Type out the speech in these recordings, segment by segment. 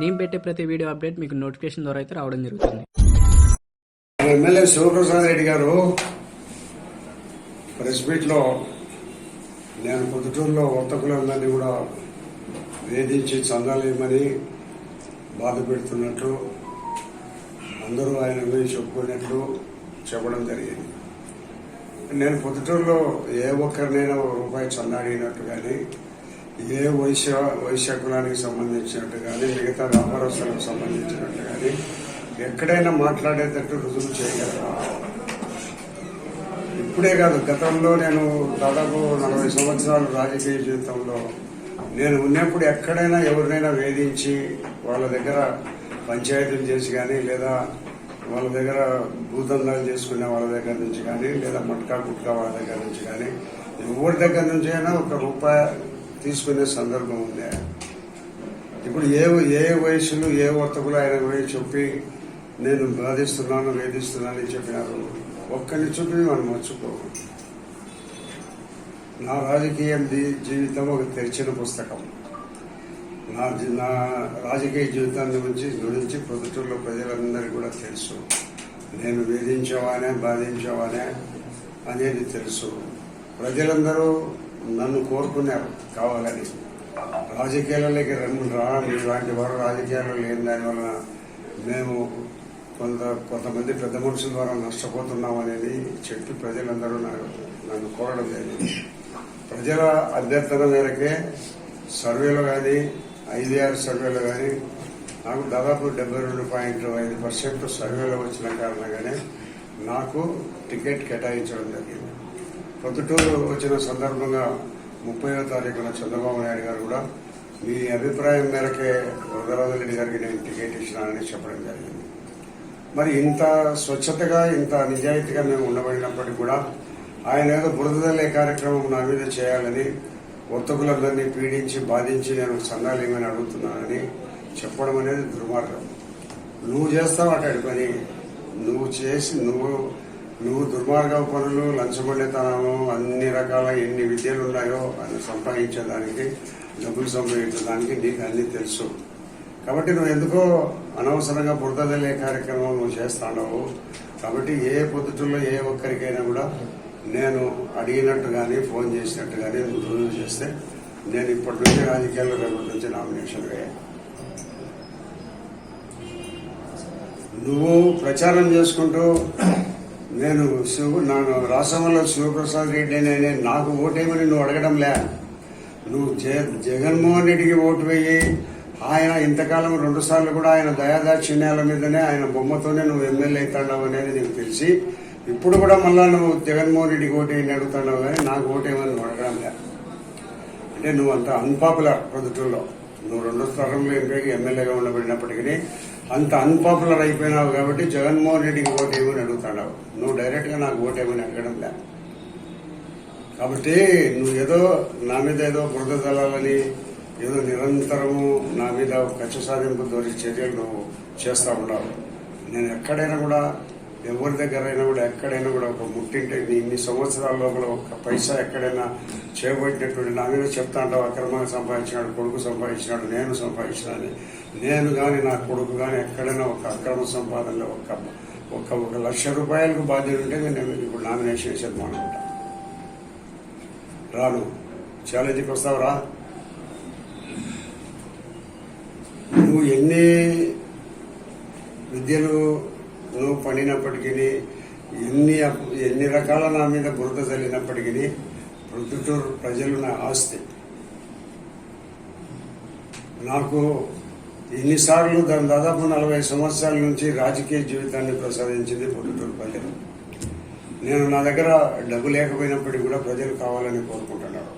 నేను పెట్టే ప్రతి వీడియో అప్డేట్ మీకు నోటిఫికేషన్ ద్వారా అయితే రావడం జరుగుతుంది. ఎమ్మెల్యే శివప్రసాద్ రెడ్డి గారు ప్రెస్ మీట్లో నేను పొద్దుటూరులో వర్తకులందరినీ కూడా వేధించి చందాలేమని బాధ పెడుతున్నట్లు అందరూ ఆయన గురించి చెప్పుకున్నట్లు చెప్పడం జరిగింది. నేను పొద్దుటూరులో ఏ ఒక్కరినైనా రూపాయి చందా అడిగినట్టు కానీ ఏ వైశ్య వైశ్య కులానికి సంబంధించినట్టు కానీ మిగతా వ్యాపారస్తులకు సంబంధించినట్టు కానీ ఎక్కడైనా మాట్లాడేటట్టు రుజువు చేయగలరా? ఇప్పుడే కాదు గతంలో నేను దాదాపు నలభై సంవత్సరాలు రాజకీయ జీవితంలో నేను ఉన్నప్పుడు ఎక్కడైనా ఎవరినైనా వేధించి వాళ్ళ దగ్గర పంచాయతీలు చేసి కానీ లేదా వాళ్ళ దగ్గర భూదందాలు చేసుకునే వాళ్ళ దగ్గర నుంచి కానీ లేదా మట్కా గుట్కా వాళ్ళ దగ్గర నుంచి కానీ ఎవరి దగ్గర నుంచి అయినా ఒక రూపాయి తీసుకునే సందర్భం ఉంది. ఇప్పుడు ఏ ఏ వయసులు ఏ వర్తకులు ఆయన గురించి చెప్పి నేను బాధిస్తున్నాను వేధిస్తున్నాను అని చెప్పినారు ఒక్కరిని చూపి మనం మర్చిపోము. నా రాజకీయ జీవితం ఒక తెరిచిన పుస్తకం. నా నా రాజకీయ జీవితాన్ని గురించి గురించి పొద్దుటూరులో ప్రజలందరికీ కూడా తెలుసు. నేను వేధించేవానే బాధించేవానే అనేది తెలుసు. ప్రజలందరూ నన్ను కోరుకున్నారు కావాలని. రాజకీయాలలోకి రెండు రావాలి ఇలాంటి వారు రాజకీయాల్లో లేని దానివల్ల మేము కొంత కొంతమంది పెద్ద మనుషుల ద్వారా నష్టపోతున్నాం అనేది చెప్పి ప్రజలందరూ నాకు నన్ను కోరడం జరిగింది. ప్రజల అభ్యర్థన మేరకే సర్వేలో కానీ ఐవీఆర్ సర్వేలో కానీ నాకు దాదాపు డెబ్బై రెండు పాయింట్ ఐదు పర్సెంట్ సర్వేలో వచ్చిన కారణంగానే నాకు టికెట్ కేటాయించడం జరిగింది. ప్రొద్దుటూరు వచ్చిన సందర్భంగా ముప్పైవ తారీఖున చంద్రబాబు నాయుడు గారు కూడా మీ అభిప్రాయం మేరకే వరదరాజరెడ్డి గారికి నేను టికెట్ ఇచ్చినానని చెప్పడం జరిగింది. మరి ఇంత స్వచ్ఛతగా ఇంత నిజాయితీగా మేము ఉండబడినప్పటికీ కూడా ఆయన ఏదో బురదలే కార్యక్రమం నా మీద చేయాలని వర్తకులందరినీ పీడించి బాధించి నేను సంఘాలు ఏమైనా అడుగుతున్నానని చెప్పడం అనేది దుర్మార్గం. నువ్వు చేస్తావు అటాడి పని నువ్వు చేసి నువ్వు నువ్వు దుర్మార్గ పనులు లంచగొండెతనము అన్ని రకాల ఎన్ని విద్యలు ఉన్నాయో అని సంపాదించేదానికి డబ్బులు సంపాదించడానికి నీకు అన్ని తెలుసు. కాబట్టి నువ్వు ఎందుకో అనవసరంగా బురదలే కార్యక్రమం నువ్వు చేస్తాడవు. కాబట్టి ఏ పొద్దుటల్లో ఏ ఒక్కరికైనా కూడా నేను అడిగినట్టు కానీ ఫోన్ చేసినట్టు కానీ రుజువు చేస్తే నేను ఇప్పటి నుంచి రాజకీయాల్లో రేపటి నుంచి నామినేషన్ వేయాలి నువ్వు ప్రచారం చేసుకుంటూ నేను శివ నాను రాష్ట్రంలో శివప్రసాద్ రెడ్డి అనే నాకు ఓటేమని నువ్వు అడగడం లే. నువ్వు జ- జగన్మోహన్ రెడ్డికి ఓటు వేయి. ఆయన ఇంతకాలం రెండు సార్లు కూడా ఆయన దయాదాక్షిణ్యాల మీదనే ఆయన బొమ్మతోనే నువ్వు ఎమ్మెల్యే అవుతాడావు అనేది నీకు తెలిసి ఇప్పుడు కూడా మళ్ళా నువ్వు జగన్మోహన్ రెడ్డికి ఓటు వేయని కానీ నాకు ఓటేమని నువ్వు అడగడం లే. అంటే నువ్వు అంత అన్పాపులర్ ప్రొద్దుటూరులో. నువ్వు రెండో స్థానంలో ఎంపీకి ఎమ్మెల్యేగా ఉండబడినప్పటికీ అంత అన్పాపులర్ అయిపోయినావు కాబట్టి జగన్మోహన్ రెడ్డికి ఓటు ఏమని అడుగుతున్నావు నువ్వు డైరెక్ట్గా నాకు ఓటు ఏమని అడగడం లే. కాబట్టి నువ్వు ఏదో నా మీద ఏదో బురద తలాలని ఏదో నిరంతరము నా మీద కక్ష సాధింపు దోరి చర్యలు నువ్వు చేస్తా ఉన్నావు. నేను ఎక్కడైనా కూడా ఎవరి దగ్గర అయినా కూడా ఎక్కడైనా కూడా ఒక ముట్టింటే ఇన్ని సంవత్సరాల లోపల ఒక పైసా ఎక్కడైనా చేయబడినటువంటి నా మీద చెప్తా అంటావు అక్రమంగా సంపాదించినాడు కొడుకు సంపాదించినాడు నేను సంపాదించినాను. నేను కానీ నా కొడుకు కానీ ఎక్కడైనా ఒక అక్రమ సంపాదనలో ఒక ఒక ఒక లక్ష రూపాయలకు బాధ్యత ఉంటే నేను ఇప్పుడు నామినేషన్ చేసేద్దాం అనుకుంటా రాను. ఛాలెంజ్కి వస్తావురా నువ్వు ఎన్ని విద్యలు నువ్వు పడినప్పటికీ ఎన్ని ఎన్ని రకాల నా మీద బురద చల్లినప్పటికీ ప్రొద్దుటూరు ప్రజలు నా ఆస్తి. నాకు ఎన్నిసార్లు దాని దాదాపు నలభై సంవత్సరాల నుంచి రాజకీయ జీవితాన్ని ప్రసాదించింది పొద్దుటూరు ప్రజలు. నేను నా దగ్గర డబ్బు లేకపోయినప్పటికీ కూడా ప్రజలు కావాలని కోరుకుంటున్నారు.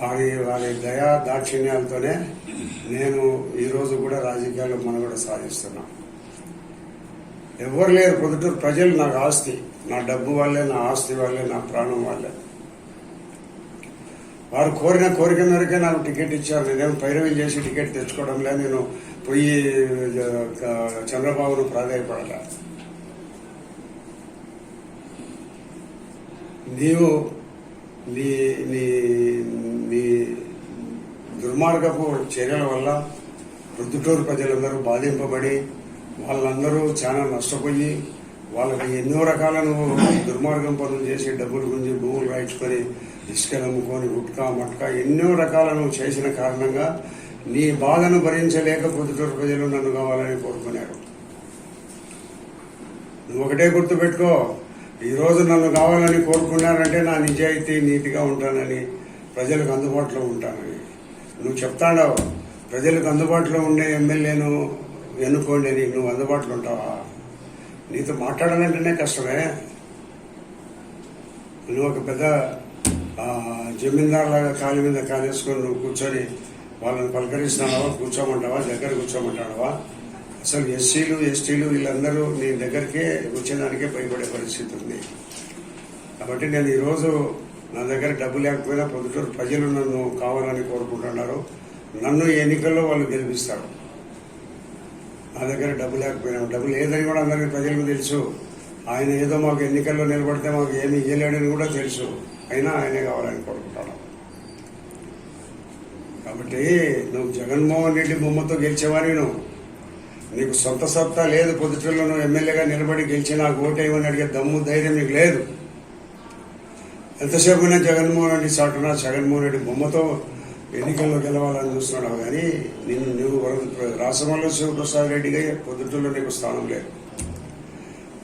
వారి వారి దయా దాక్షిణ్యాలతోనే నేను ఈరోజు కూడా రాజకీయాల్లో మనుగడ సాధిస్తున్నాను ఎవరు లేరు పొద్దుటూరు ప్రజలు నాకు ఆస్తి నా డబ్బు వాళ్ళే నా ఆస్తి వాళ్ళే నా ప్రాణం వాళ్ళే. వారు కోరిన కోరిక మేరకే నాకు టికెట్ ఇచ్చారు. నేనేం పైరవీ చేసి టికెట్ తెచ్చుకోవడం లేదు. నేను పోయి చంద్రబాబును ప్రాధాయపడాల. నీవు నీ నీ నీ దుర్మార్గపు చర్యల వల్ల ప్రొద్దుటూరు ప్రజలందరూ బాధింపబడి వాళ్ళందరూ చాలా నష్టపోయి వాళ్ళకి ఎన్నో రకాల దుర్మార్గం పనులు చేసి డబ్బులు గురించి భూములు రాయించుకొని ఇసుకలు అమ్ముకొని గుట్కా మట్కా ఎన్నో రకాల చేసిన కారణంగా నీ బాధను భరించలేక పొద్దుటూరు ప్రజలు నన్ను కావాలని కోరుకున్నారు. నువ్వు ఒకటే గుర్తుపెట్టుకో ఈరోజు నన్ను కావాలని కోరుకున్నారంటే నా నిజాయితీ నీతిగా ఉంటానని ప్రజలకు అందుబాటులో ఉంటానని. నువ్వు చెప్తాడావు ప్రజలకు అందుబాటులో ఉండే ఎమ్మెల్యేను ఎన్నుకోండి అని నువ్వు అందుబాటులో ఉంటావా? నీతో మాట్లాడాలంటేనే కష్టమే. నువ్వు ఒక పెద్ద జమీందార్ లాగా కాలు మీద కాలేసుకొని నువ్వు కూర్చొని వాళ్ళని పలకరిస్తున్నావా? కూర్చోమంటావా? దగ్గర కూర్చోమంటావా? అసలు ఎస్సీలు ఎస్టీలు వీళ్ళందరూ నీ దగ్గరికే కూర్చోడానికే భయపడే పరిస్థితి ఉంది. కాబట్టి నేను ఈరోజు నా దగ్గర డబ్బు లేకపోయినా పొద్దుటూరు ప్రజలు నన్ను కావాలని కోరుకుంటున్నారు. నన్ను ఎన్నికల్లో వాళ్ళు గెలిపిస్తారు. నా దగ్గర డబ్బు లేకపోయినా డబ్బు లేదని కూడా అందరికీ ప్రజలకు తెలుసు. ఆయన ఏదో మాకు ఎన్నికల్లో నిలబడితే మాకు ఏమి ఇయ్యలేడని కూడా తెలుసు. అయినా ఆయనే కావాలని కోరుకుంటాను. కాబట్టి నువ్వు జగన్మోహన్ రెడ్డి బొమ్మతో గెలిచేవాని నువ్వు. నీకు సొంత సత్తా లేదు పొద్దుటూరులో నువ్వు ఎమ్మెల్యేగా నిలబడి గెలిచి నాకు ఓటేయమని అడిగే దమ్ము ధైర్యం నీకు లేదు. ఎంతసేపు అయినా జగన్మోహన్ రెడ్డి సాటున జగన్మోహన్ రెడ్డి బొమ్మతో ఎన్నికల్లో గెలవాలని చూస్తున్నాడు కానీ నిన్ను నువ్వు వర- రాసమల్ల శివప్రసాద్ రెడ్డిగా పొద్దుటూరులో నీకు స్థానం లేదు.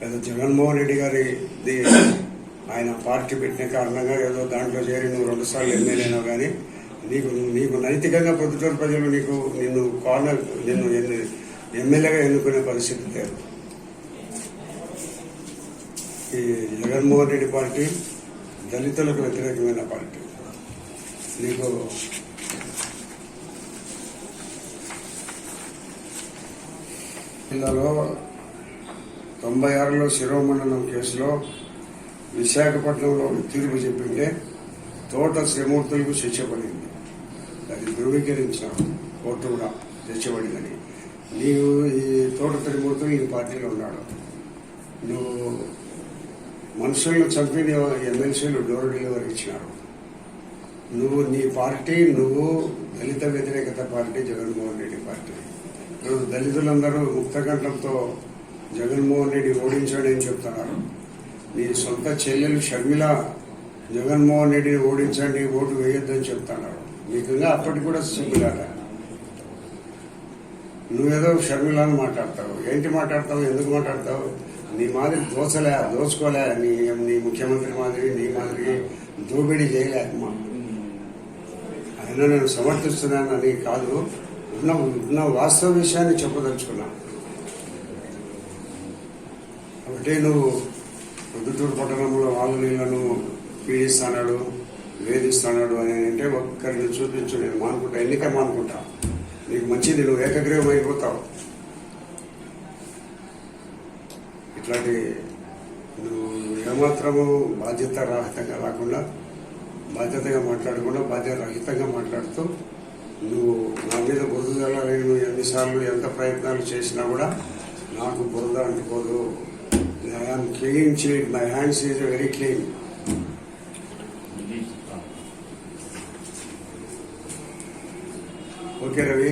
లేదా జగన్మోహన్ రెడ్డి గారి ఆయన పార్టీ పెట్టిన కారణంగా ఏదో దాంట్లో చేరి నువ్వు రెండుసార్లు ఎమ్మెల్యేనావు కానీ నీకు నీకు నైతికంగా పొద్దుటూరు ప్రజలు నీకు నిన్ను కార్నర్ నిన్ను ఎన్ని- ఎమ్మెల్యేగా ఎన్నుకునే పరిస్థితి లేదు. ఈ జగన్మోహన్ రెడ్డి పార్టీ దళితులకు వ్యతిరేకమైన పార్టీ. నీకు జిల్లాలో తొంభై ఆరులో శిరోమండలం కేసులో విశాఖపట్నంలో తీర్పు చెప్పింటే తోట శ్రీమూర్తులకు శిక్ష పడింది. అది ధృవీకరించిన కోర్టు కూడా తెచ్చబడిందని నీవు ఈ తోట త్రిమూర్తులు నీ పార్టీలో ఉన్నాడు. నువ్వు మనుషులను చంపి ఎమ్మెల్సీలు డోర్ డెలివరీ ఇచ్చినారు. నువ్వు నీ పార్టీ నువ్వు దళిత వ్యతిరేకత పార్టీ జగన్మోహన్ రెడ్డి పార్టీ. ఈరోజు దళితులందరూ ముక్తకంఠంతో జగన్మోహన్ రెడ్డి ఓడించాడని అని చెప్తున్నారు. నీ సొంత చెల్లెలు షర్మిల జగన్మోహన్ రెడ్డిని ఓడించండి ఓటు వేయొద్దని చెప్తున్నారు. మీకు అప్పటికి కూడా సిగ్గులాట నువ్వేదో షర్మిలాని మాట్లాడతావు. ఏంటి మాట్లాడతావు? ఎందుకు మాట్లాడతావు? నీ మాదిరి దోచలే దోచుకోలే. నీ నీ ముఖ్యమంత్రి మాదిరి నీ మాదిరి దోపిడీ చేయలేక అయినా నేను సమర్థిస్తున్నానని కాదు. నా నా వాస్తవ విషయాన్ని చెప్పదలుచుకున్నా. కాబట్టి నువ్వు పొద్దుటూరు పట్టణంలో వాళ్ళ నీళ్ళను పీడిస్తాడు వేధిస్తున్నాడు అని అంటే ఒక్కరిని చూపించు నేను మానుకుంటా ఎన్నిక మానుకుంటా. నీకు మంచిది నువ్వు ఏకగ్రీవం అయిపోతావు. ఇట్లాంటి నువ్వు ఏమాత్రము బాధ్యత రాహితంగా రాకుండా బాధ్యతగా మాట్లాడకుండా బాధ్యత రహితంగా మాట్లాడుతూ నువ్వు నా మీద బురద జల్లాలని నువ్వు ఎన్నిసార్లు ఎంత ప్రయత్నాలు చేసినా కూడా నాకు బురద అంటుకోదు. I'm clean cheat my hands is very clean okay Ravi